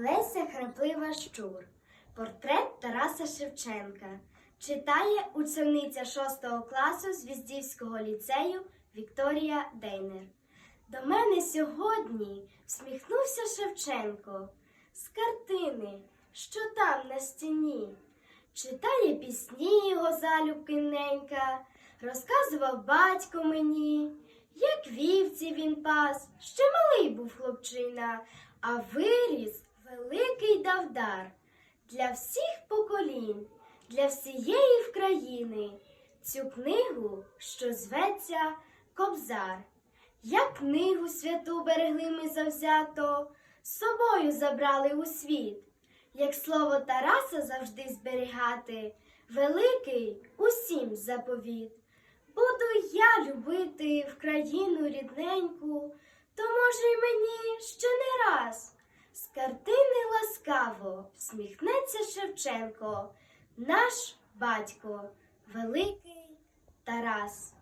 Леся Храплива Щур. Портрет Тараса Шевченка. Читає учениця 6 класу Звіздівського ліцею Вікторія Дейнер. До мене сьогодні всміхнувся Шевченко з картини, що там на стіні. Читає пісні його залюбки розказував батько мені, як вівці він пас, ще малий був хлопчина, а виріс давдар для всіх поколінь, для всієї вкраїни. Цю книгу, що зветься Кобзар. Як книгу святу берегли ми завзято, собою забрали у світ, як слово Тараса завжди зберігати, великий усім заповіт. Буду я любити в країну рідненьку, то може й мені ще не раз. З картини ласкаво всміхнеться Шевченко, наш батько, великий Тарас.